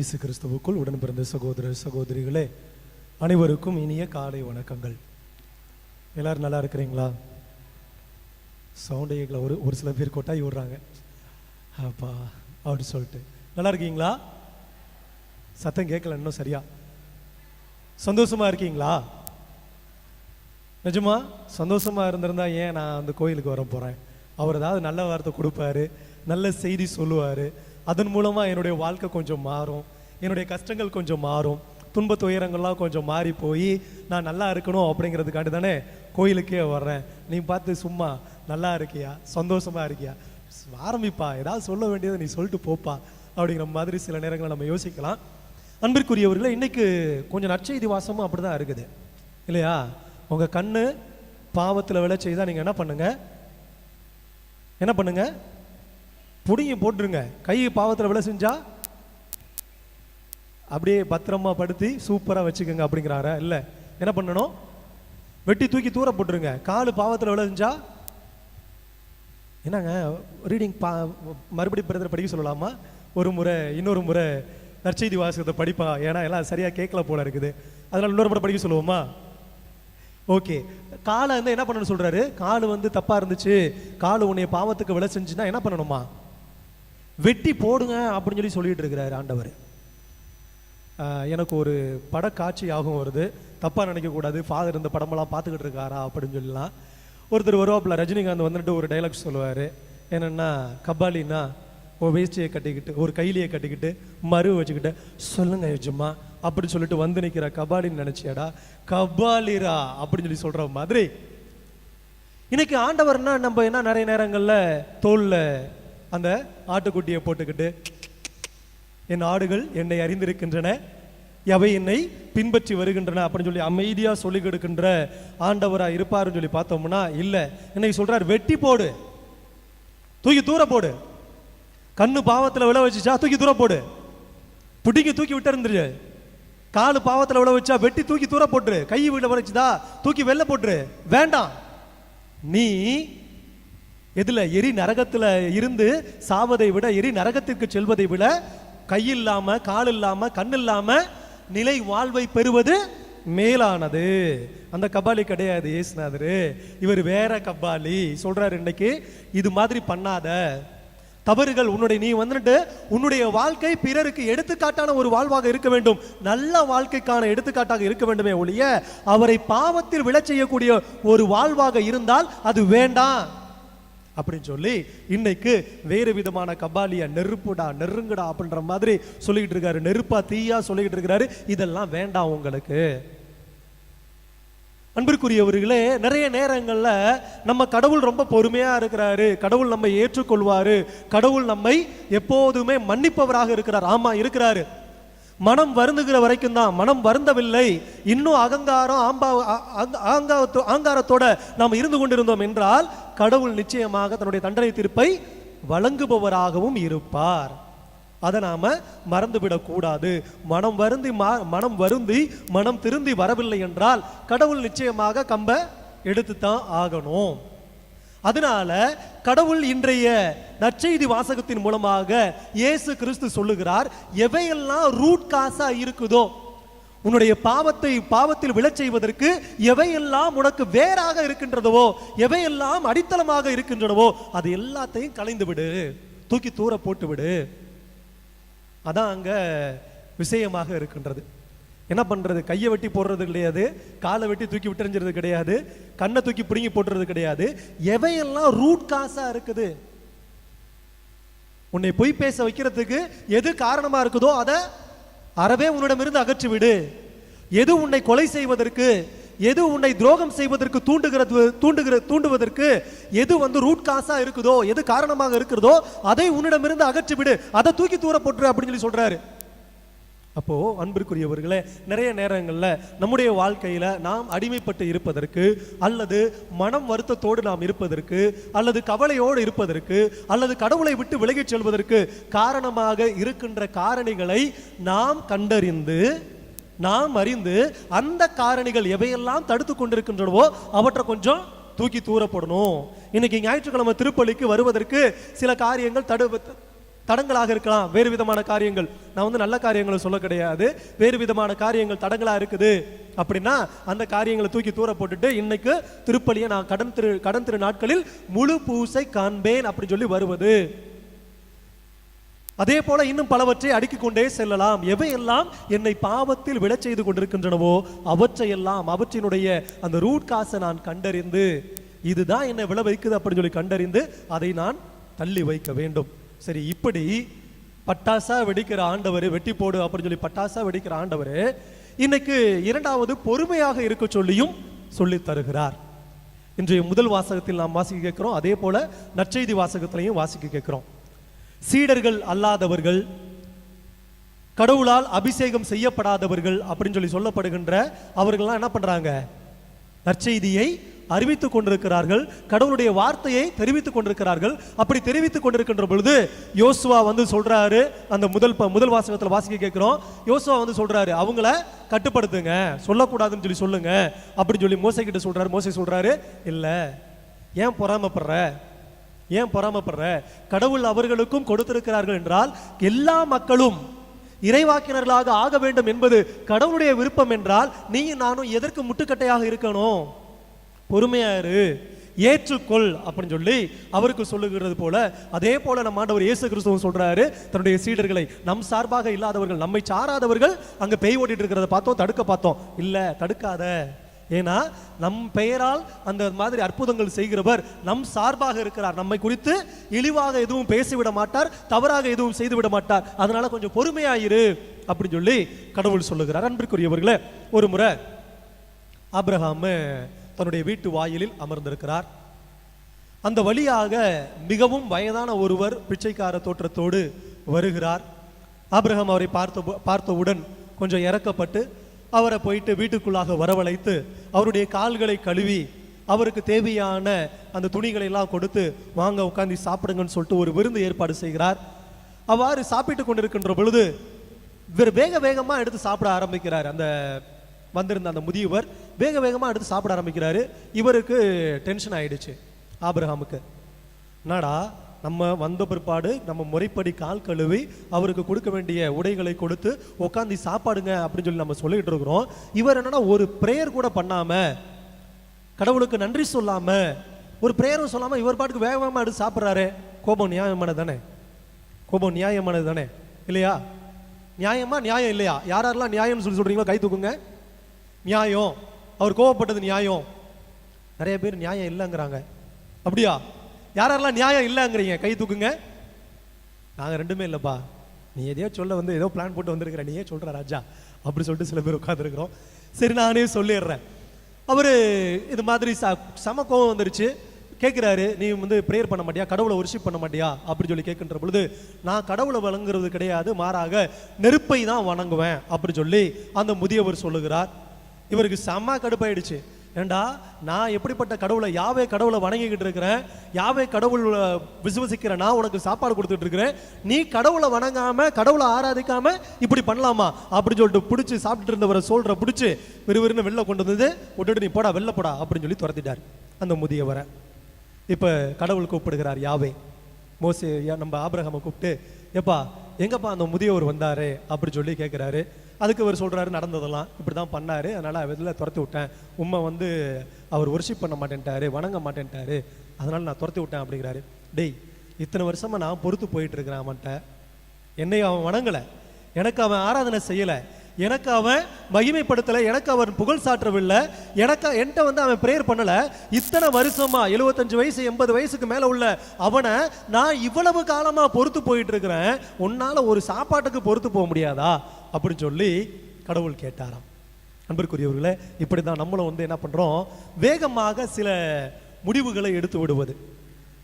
இசு கிறிஸ்துவுக்குள் உடன் பிறந்த சகோதர சகோதரிகளே அனைவருக்கும் இனிய காலை வணக்கங்கள். எல்லாரும் நல்லா இருக்கிறீங்களா? சவுண்டை ஒரு ஒரு சில பேர் கொட்டாய் விடுறாங்க. அப்பா அப்படி சொல்லிட்டு. நல்லா இருக்கீங்களா? சத்தம் கேட்கல இன்னும் சரியா? சந்தோஷமா இருக்கீங்களா? நிஜமா? சந்தோஷமா இருந்திருந்தா ஏன் நான் அந்த கோயிலுக்கு வர போறேன்? அவர் ஏதாவது நல்ல வார்த்தை கொடுப்பாரு நல்ல செய்தி சொல்லுவாரு அதன் மூலமாக என்னுடைய வாழ்க்கை கொஞ்சம் மாறும். என்னுடைய கஷ்டங்கள் கொஞ்சம் மாறும். துன்ப துயரங்கள்லாம் கொஞ்சம் மாறி போய் நான் நல்லா இருக்கணும் அப்படிங்கிறதுக்காண்டி தானே கோயிலுக்கே வர்றேன். நீ பார்த்து சும்மா நல்லா இருக்கியா? சந்தோஷமாக இருக்கியா? ஆரம்பிப்பா ஏதாவது சொல்ல வேண்டியதை நீ சொல்லிட்டு போப்பா அப்படிங்கிற மாதிரி சில நேரங்களை நம்ம யோசிக்கலாம். அன்பிற்குரியவர்களே இன்னைக்கு கொஞ்சம் நற்செய்தி வாசமும் அப்படிதான் இருக்குது. இல்லையா? உங்கள் கண்ணு பாவத்தில் விளை செய்தா நீங்கள் என்ன பண்ணுங்க? என்ன பண்ணுங்க? புடியும் போட்டுருங்க. கை பாவத்தில் விளை செஞ்சா அப்படியே பத்திரமா படுத்தி சூப்பராக வச்சுக்கோங்க அப்படிங்கிறாரா? இல்லை. என்ன பண்ணணும்? வெட்டி தூக்கி தூர போட்டுருங்க. காலு பாவத்தில் விளை செஞ்சா என்னங்க? ரீடிங் பா மறுபடியும் பிறந்த படிக்க சொல்லலாமா? ஒரு முறை இன்னொரு முறை நற்செய்தி வாசகத்தை படிப்பா? ஏன்னா எல்லாம் சரியாக கேட்கல போல இருக்குது. அதனால் இன்னொரு முறை படிக்க சொல்லுவோமா? ஓகே. காலை வந்து என்ன பண்ணணும்னு சொல்கிறாரு காலு வந்து தப்பாக இருந்துச்சு. காலு உன்னைய பாவத்துக்கு விலை செஞ்சுன்னா என்ன பண்ணணுமா? வெட்டி போடுங்க அப்படின்னு சொல்லி சொல்லிட்டு இருக்கிறாரு ஆண்டவர். எனக்கு ஒரு படக்காட்சி ஆகும் வருது தப்பாக நினைக்கக்கூடாது ஃபாதர் இந்த படமெல்லாம் பார்த்துக்கிட்டு இருக்காரா அப்படின்னு சொல்லலாம். ஒருத்தர் வருவாப்புல ரஜினிகாந்த் வந்துட்டு ஒரு டைலாக் சொல்லுவார். என்னென்னா கபாலின்னா ஒரு வேஷ்டியை கட்டிக்கிட்டு ஒரு கையிலேயே கட்டிக்கிட்டு மறு வச்சுக்கிட்டு சொல்லுங்க யஜமா அப்படின்னு சொல்லிட்டு வந்து நிற்கிற கபாலின்னு நினச்சியாடா. கபாலிரா அப்படின்னு சொல்லி சொல்கிற மாதிரி. இன்னைக்கு ஆண்டவர்னா நம்ம என்ன நிறைய நேரங்களில் தோலில் அந்த ஆட்டுக்குட்டியை போட்டுக்கிட்டு என் ஆடுகள் என்னை அறிந்திருக்கின்றன எவை என்னை பின்பற்றி வருகின்றன அப்படின்னு சொல்லி அமைதியா சொல்லி கொடுக்கின்ற ஆண்டவரா இருப்பாருன்னு சொல்லி பார்த்தோம்னா இல்ல இன்னைக்கு சொல்றாரு வெட்டி போடு தூக்கி தூர போடு கண்ணு பாவத்துல விழ வச்சுச்சா தூக்கி தூர போடு பிடிங்கி தூக்கி விட்டுருந்துரு காலு பாவத்துல விழ வச்சா வெட்டி தூக்கி தூர போட்டுரு கை விழ வச்சுதா தூக்கி வெளில போட்டுரு வேண்டாம் நீ எதுல எரி நரகத்துல இருந்து சாவதை விட எரி நரகத்திற்கு செல்வதை விட கை இல்லாம கால் இல்லாமல் கண் இல்லாமல் நிலை வாழ்வை பெறுவது மேலானது. அந்த கபாலி கிடையாது ஏசுநாதரு இவர் வேற கபாலி. சொல்றாரு இன்னைக்கு இது மாதிரி பண்ணாத. தவறுகள் உன்னுடைய நீ வந்துட்டு உன்னுடைய வாழ்க்கை பிறருக்கு எடுத்துக்காட்டான ஒரு வாழ்வாக இருக்க வேண்டும். நல்ல வாழ்க்கைக்கான எடுத்துக்காட்டாக இருக்க வேண்டுமே ஒழிய அவரை பாவத்தில் விழச் செய்யக்கூடிய ஒரு வாழ்வாக இருந்தால் அது வேண்டாம். அப்படின்னு சொல்லி இன்னைக்கு வேறு விதமான கபாலியா நெருப்புடா நெருங்குடா அப்படின்ற மாதிரி சொல்லிக்கிட்டு இருக்காரு. நெருப்பா தீயா சொல்லிக்கிட்டு இருக்காரு. இதெல்லாம் வேண்டாம் உங்களுக்கு. அன்பிற்குரியவர்களே நிறைய நேரங்களில் நம்ம கடவுள் ரொம்ப பொறுமையாக இருக்கிறாரு. கடவுள் நம்மை ஏற்றுக்கொள்வாரு. கடவுள் நம்மை எப்போதுமே மன்னிப்பவராக இருக்கிறார். ஆமா இருக்கிறாரு. மனம் வருந்துகிற வரைக்கும் தான். மனம் வருந்தவில்லை. இன்னும் அகங்காரம் ஆம்பா ஆ- ஆங்காரத்தோட நாம் இருந்து கொண்டிருந்தோம் என்றால் கடவுள் நிச்சயமாக தன்னுடைய தண்டனை தீர்ப்பை வழங்குபவராகவும் இருப்பார். அதை நாம மறந்துவிடக்கூடாது. மனம் வருந்தி மா- மனம் வருந்தி மனம் திருந்தி வரவில்லை என்றால் கடவுள் நிச்சயமாக கம்ப எடுத்துத்தான் ஆகணும். அதனால கடவுள் இன்றைய நற்செய்தி வாசகத்தின் மூலமாக இயேசு கிறிஸ்து சொல்லுகிறார் எவையெல்லாம் ரூட் காசா இருக்குதோ உன்னுடைய பாவத்தை பாவத்தில் விழச் செய்வதற்கு எவையெல்லாம் உனக்கு வேறாக இருக்கின்றதவோ எவையெல்லாம் அடித்தளமாக இருக்கின்றனவோ அது எல்லாத்தையும் களைந்து விடு. தூக்கி தூர போட்டு விடு. அதான் அங்க விஷயமாக இருக்கின்றது. என்ன பண்ணுறது கையை வெட்டி போடுறது கிடையாது காலை வெட்டி தூக்கி விட்டுறிஞ்சிறது கிடையாது கண்ணை தூக்கி பிடுங்கி போட்டுறது கிடையாது. எவையெல்லாம் ரூட் காசாக இருக்குது? உன்னை பொய் பேச வைக்கிறதுக்கு எது காரணமாக இருக்குதோ அதை அறவே உன்னிடமிருந்து அகற்றி விடு எது உன்னை கொலை செய்வதற்கு எது உன்னை துரோகம் செய்வதற்கு தூண்டுகிறது தூண்டுகிற தூண்டுவதற்கு எது வந்து ரூட் காசாக இருக்குதோ எது காரணமாக இருக்கிறதோ அதை உன்னிடமிருந்து அகற்றி விடு அதை தூக்கி தூர போட்டுரு அப்படின்னு சொல்லி சொல்கிறாரு அப்போது அன்பிற்குரியவர்களே நிறைய நேரங்களில் நம்முடைய வாழ்க்கையில் நாம் அடிமைப்பட்டு இருப்பதற்கு அல்லது மனம் வருத்தத்தோடு நாம் இருப்பதற்கு அல்லது கவலையோடு இருப்பதற்கு அல்லது கடவுளை விட்டு விலகிச் செல்வதற்கு காரணமாக இருக்கின்ற காரணிகளை நாம் கண்டறிந்து நாம் அறிந்து அந்த காரணிகள் எவையெல்லாம் தடுத்து கொண்டிருக்கின்றனவோ அவற்றை கொஞ்சம் தூக்கி தூரப்படணும். இன்னைக்கு ஞாயிற்றுக்கிழமை திருப்பலிக்கு வருவதற்கு சில காரியங்கள் தடு தடங்களாக இருக்கலாம். வேறு விதமான காரியங்கள். நான் வந்து நல்ல காரியங்களை சொல்ல கிடையாது. வேறு விதமான காரியங்கள் தடங்களா இருக்குது. அப்படின்னா அந்த காரியங்களை தூக்கி தூர போட்டுட்டு இன்னைக்கு திருப்பலியை நான் கடன் திரு கடன் திரு நாட்களில் முழு பூசை காண்பேன் அப்படின்னு சொல்லி வருவது. அதே போல இன்னும் பலவற்றை அடுக்கிக் கொண்டே செல்லலாம். எவையெல்லாம் என்னை பாவத்தில் விழச் செய்து கொண்டிருக்கின்றனவோ அவற்றையெல்லாம் அவற்றினுடைய அந்த ரூட் காசை நான் கண்டறிந்து இதுதான் என்னை விளை வைக்குது அப்படின்னு சொல்லி கண்டறிந்து அதை நான் தள்ளி வைக்க வேண்டும். சரி இப்படி பட்டாசா வெடிக்கிற ஆண்டவர் வெட்டி போடு அப்படின்னு சொல்லி பட்டாசா வெடிக்கிற ஆண்டவர் இன்னைக்கு இரண்டாவது பொறுமையாக இருக்க சொல்லியும் சொல்லி தருகிறார். இன்றைய முதல் வாசகத்தில் நாம் வாசிக்க கேட்கிறோம். அதே போல நற்செய்தி வாசகத்திலையும் வாசிக்க கேட்கிறோம். சீடர்கள் அல்லாதவர்கள் கடவுளால் அபிஷேகம் செய்யப்படாதவர்கள் அப்படின்னு சொல்லி சொல்லப்படுகின்ற அவர்கள்லாம் என்ன பண்றாங்க? நற்செய்தியை அறிவித்துக் கொண்டிருக்கிறார்கள். கடவுளுடைய வார்த்தையை தெரிவித்துக் கொண்டிருக்கிறார்கள். அப்படி தெரிவித்துக் கொண்டிருக்கின்ற பொழுது யோசுவா வந்து சொல்றாரு. அந்த முதல் ப- முதல் வாசகத்தில் வாசிக்க கேட்கிறோம். யோசுவா வந்து சொல்றாரு அவங்கள கட்டுப்படுத்துங்க. சொல்லக்கூடாதுன்னு சொல்லி சொல்லுங்க. அப்படின்னு சொல்லி மோசை கிட்ட சொல்றாரு. மோசை சொல்றாரு இல்ல. ஏன் பொறாமப்படுற? ஏன் பொறாமப்படுற? கடவுள் அவர்களுக்கும் கொடுத்திருக்கிறார்கள் என்றால் எல்லா மக்களும் இறைவாக்கினர்களாக ஆக வேண்டும் என்பது கடவுளுடைய விருப்பம் என்றால் நீயும் நானும் எதற்கு முட்டுக்கட்டையாக இருக்கணும்? பொறுமையாரு ஏற்றுக்கொள் அப்படின்னு சொல்லி அவருக்கு சொல்லுகிறது போல அதே போல நம்ம ஆண்டவர் இயேசு கிறிஸ்துவும் சொல்றாரு தன்னுடைய சீடர்களை நம் சார்பாக இல்லாதவர்கள் நம்மை சாராதவர்கள் அங்க பெய் ஓட்டிட்டு இருக்கிறத பார்த்தோம் தடுக்க பார்த்தோம். இல்ல தடுக்காத. ஏன்னா நம் பெயரால் அந்த மாதிரி அற்புதங்கள் செய்கிறவர் நம் சார்பாக இருக்கிறார். நம்மை குறித்து இழிவாக எதுவும் பேசிவிட மாட்டார் தவறாக எதுவும் செய்து விட மாட்டார். அதனால கொஞ்சம் பொறுமையாயிரு அப்படின்னு சொல்லி கடவுள் சொல்லுகிறார். அன்பிற்குரியவர்களே ஒரு முறை அப்ரஹாமு தன்னுடைய வீட்டு வாயிலில் அமர்ந்திருக்கிறார். அந்த வழியாக மிகவும் வயதான ஒருவர் பிச்சைக்கார தோற்றத்தோடு வருகிறார். ஆபிரகாம் அவரை பார்த்த பார்த்தவுடன் கொஞ்சம் இறக்கப்பட்டு அவரை போயிட்டு வீட்டுக்குள்ளாக வரவழைத்து அவருடைய கால்களை கழுவி அவருக்கு தேவையான அந்த துணிகளை எல்லாம் கொடுத்து வாங்க உட்காந்து சாப்பிடுங்கன்னு சொல்லிட்டு ஒரு விருந்து ஏற்பாடு செய்கிறார். அவ்வாறு சாப்பிட்டு கொண்டிருக்கின்ற பொழுது இவர் வேக வேகமா எடுத்து சாப்பிட ஆரம்பிக்கிறார். அந்த வந்திருந்த அந்த முதியவர் வேக வேகமாக எடுத்து சாப்பிட ஆரம்பிக்கிறாரு. இவருக்கு டென்ஷன் ஆயிடுச்சு ஆபிரஹாமுக்கு என்னடா நம்ம வந்த பிற்பாடு நம்ம முறைப்படி கால் கழுவி அவருக்கு கொடுக்க வேண்டிய உடைகளை கொடுத்து உட்காந்து சாப்பாடுங்க அப்படின்னு சொல்லி நம்ம சொல்லிட்டு இருக்கிறோம். இவர் என்னன்னா ஒரு ப்ரேயர் கூட பண்ணாம கடவுளுக்கு நன்றி சொல்லாம ஒரு ப்ரேயரும் சொல்லாம இவர் பாட்டுக்கு வேக எடுத்து சாப்பிட்றாரு. கோபம் நியாயமானது தானே கோபம் நியாயமானது தானே இல்லையா? நியாயமா நியாயம் இல்லையா? யாரெல்லாம் நியாயம்னு சொல்லி சொல்றீங்களோ கை தூக்குங்க. நியாயம். அவர் கோவப்பட்டது நியாயம். நிறைய பேர் நியாயம் இல்லைங்கிறாங்க. அப்படியா? யாரெல்லாம் நியாயம் இல்லைங்கிறீங்க? கை தூக்குங்க. நாங்கள் ரெண்டுமே இல்லைப்பா. நீ எதையோ சொல்ல வந்து ஏதோ பிளான் போட்டு வந்திருக்கிற. நீயே சொல்கிற ராஜா. அப்படி சொல்லிட்டு சில பேர் உட்காந்துருக்குறோம் சரி நானே சொல்லிடுறேன். அவர் இது மாதிரி ச சம கோவம் வந்துருச்சு. கேட்குறாரு நீ வந்து ப்ரேயர் பண்ண மாட்டியா? கடவுளை ஒர்ஷிப் பண்ண மாட்டியா? அப்படின்னு சொல்லி கேட்கின்ற பொழுது நான் கடவுளை வழங்குறது கிடையாது. மாறாக நெருப்பை தான் வணங்குவேன். அப்படின்னு சொல்லி அந்த முதியவர் சொல்லுகிறார். இவருக்கு செம்ம கடுப்பாயிடுச்சு. ஏண்டா நான் எப்படிப்பட்ட கடவுளை யாவே கடவுளை வணங்கிக்கிட்டு இருக்கிறேன்? யாவே கடவுள் விசுவசிக்கிற நான் உனக்கு சாப்பாடு கொடுத்துட்டு இருக்கிறேன். நீ கடவுளை வணங்காம கடவுளை ஆராதிக்காம இப்படி பண்ணலாமா? அப்படின்னு சொல்லிட்டு பிடிச்சி சாப்பிட்டுட்டு இருந்தவரை சொல்ற பிடிச்சி விறுவிறுன்னு வெளில கொண்டு வந்தது விட்டுட்டு நீ போடா வெளில போடா அப்படின்னு சொல்லி துரத்திட்டார். அந்த முதியவரை. இப்போ கடவுள் கூப்பிடுகிறார் யாவே. மோசி யா- நம்ம ஆபிரகாமை கூப்பிட்டு எப்பா எங்கப்பா அந்த முதியவர் வந்தாரு? அப்படி சொல்லி கேட்குறாரு அதுக்கு அவர் சொல்கிறாரு நடந்ததெல்லாம் இப்படி தான் பண்ணாரு. அதனால இதில் துரத்தி விட்டேன். உம்மை வந்து அவர் ஒர்ஷிப் பண்ண மாட்டேன்ட்டாரு வணங்க மாட்டேன்ட்டாரு. அதனால் நான் துரத்தி விட்டேன் அப்படிங்கிறாரு. டேய் இத்தனை வருஷமாக நான் பொறுத்து போயிட்டுருக்கிறேன் அவன்கிட்ட. என்னை அவன் வணங்கலை. எனக்கு அவன் ஆராதனை செய்யலை. எனக்கு அவன் மகிமைப்படுத்தலை. எனக்கு அவன் புகழ் சாற்றவில்லை. எனக்கு என்கிட்ட வந்து அவன் ப்ரேயர் பண்ணலை. இத்தனை வருஷமா எழுபத்தஞ்சு வயசு எண்பது வயசுக்கு மேலே உள்ள அவனை நான் இவ்வளவு காலமாக பொறுத்து போயிட்டு இருக்கிறேன். ஒரு சாப்பாட்டுக்கு பொறுத்து போக முடியாதா? அப்படின்னு சொல்லி கடவுள் கேட்டாராம். அன்பிற்குரியவர்களே இப்படி தான் நம்மளும் வந்து என்ன பண்றோம்? வேகமாக சில முடிவுகளை எடுத்து விடுவது.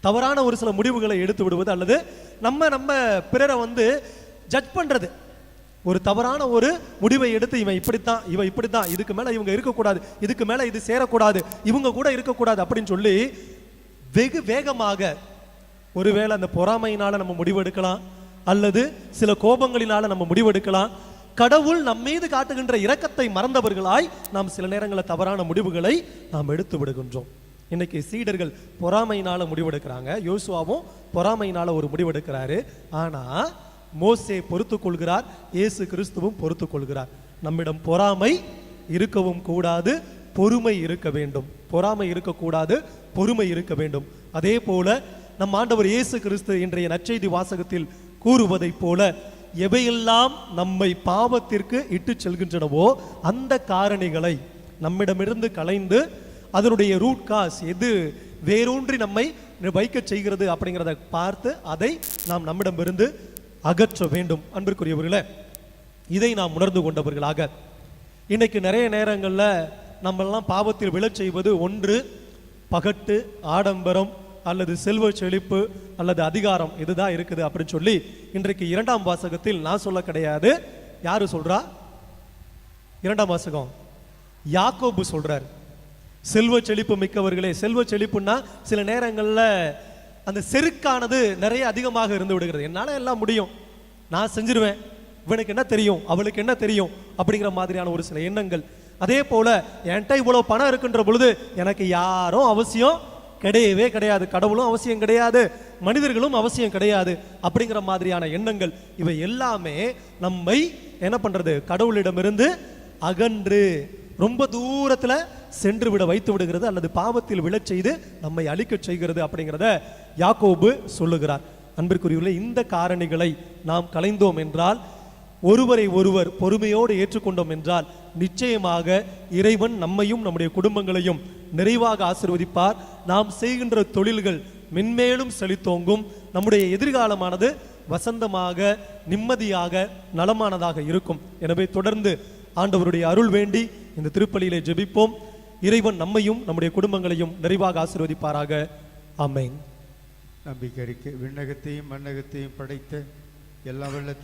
தவறான ஒரு சில முடிவுகளை எடுத்து விடுவது அல்லது நம்ம நம்ம பிறரை வந்து ஜட்ஜ் பண்றது. ஒரு தவறான ஒரு முடிவை எடுத்து இவன் இப்படித்தான் இவன் இப்படித்தான் இதுக்கு மேல இவங்க இருக்கக்கூடாது இதுக்கு மேல இது சேரக்கூடாது இவங்க கூட இருக்கக்கூடாது அப்படின்னு சொல்லி வெகு வேகமாக ஒருவேளை அந்த பொறாமையினால நம்ம முடிவெடுக்கலாம் அல்லது சில கோபங்களினால நம்ம முடிவெடுக்கலாம். கடவுள் நம் மீது காட்டுகின்ற இரக்கத்தை மறந்தவர்களாய் நாம் சில நேரங்களில் தவறான முடிவுகளை நாம் எடுத்து விடுகின்றோம். இன்னைக்கு சீடர்கள் பொறாமையினால முடிவெடுக்கிறாங்க. யோசுவாவும் பொறாமையினால ஒரு முடிவெடுக்கிறாரு. ஆனா மோசே பொறுத்து கொள்கிறார் இயேசு கிறிஸ்துவும் பொறுத்து கொள்கிறார். நம்மிடம் பொறாமை இருக்கவும் கூடாது பொறுமை இருக்க வேண்டும். பொறாமை இருக்கக்கூடாது பொறுமை இருக்க வேண்டும். அதே போல நம் ஆண்டவர் இயேசு கிறிஸ்து இன்றைய நற்செய்தி வாசகத்தில் கூறுவதைப் போல எவையெல்லாம் நம்மை பாவத்திற்கு இட்டு செல்கின்றனவோ அந்த காரணிகளை நம்மிடமிருந்து களைந்து அதனுடைய ரூட் காஸ் எது வேரூன்றி நம்மை வைக்க செய்கிறது அப்படிங்கிறத பார்த்து அதை நாம் நம்மிடமிருந்து அகற்ற வேண்டும். அன்பிற்குரியவர்களே இதை நாம் உணர்ந்து கொண்டவர்களாக. இன்னைக்கு நிறைய நேரங்களில் நம்மெல்லாம் பாவத்தில் விழச் செய்வது ஒன்று பகட்டு ஆடம்பரம் அல்லது செல்வ செழிப்பு அல்லது அதிகாரம் இதுதான் இருக்குது அப்படின்னு சொல்லி இன்றைக்கு இரண்டாம் வாசகத்தில் நான் சொல்ல கிடையாது. யாரு சொல்றா? இரண்டாம் வாசகம். யாக்கோபு சொல்றார். செல்வ செழிப்பு மிக்கவர்களே செல்வ செழிப்புன்னா சில நேரங்களில் அந்த செருக்கானது நிறைய அதிகமாக இருந்து விடுகிறது. என்னால் எல்லாம் முடியும். நான் செஞ்சிருவேன். இவனுக்கு என்ன தெரியும்? அவளுக்கு என்ன தெரியும்? அப்படிங்கிற மாதிரியான ஒரு சில எண்ணங்கள். அதே போல என்கிட்ட இவ்வளோ பணம் இருக்குன்ற பொழுது எனக்கு யாரும் அவசியம் கிடையவே கிடையாது. கடவுளும் அவசியம் கிடையாது. மனிதர்களும் அவசியம் கிடையாது. அப்படிங்கிற மாதிரியான எண்ணங்கள் இவை எல்லாமே நம்மை என்ன பண்றது? கடவுளிடமிருந்து அகன்று ரொம்ப தூரத்துல சென்று விட வைத்து விடுகிறது அல்லது பாவத்தில் விழச் செய்து நம்மை அழிக்கச் செய்கிறது அப்படிங்கிறத யாக்கோபு சொல்லுகிறார். அன்பிற்குரியுள்ள இந்த காரணிகளை நாம் கலைந்தோம் என்றால் ஒருவரை ஒருவர் பொறுமையோடு ஏற்றுக்கொண்டோம் என்றால் நிச்சயமாக இறைவன் நம்மையும் நம்முடைய குடும்பங்களையும் நிறைவாக ஆசிர்வதிப்பார். நாம் செய்கின்ற தொழில்கள் மென்மேலும் செழித்தோங்கும். நம்முடைய எதிர்காலமானது வசந்தமாக நிம்மதியாக நலமானதாக இருக்கும். எனவே தொடர்ந்து ஆண்டவருடைய அருள் வேண்டி இந்த திருப்பலியிலே ஜெபிப்போம். இறைவன் நம்மையும் நம்முடைய குடும்பங்களையும் நிறைவாக ஆசிர்வதிப்பாராக. ஆமென். நம்பிக்கை விண்ணகத்தையும் மண்ணகத்தையும் படைத்த எல்லா வெள்ள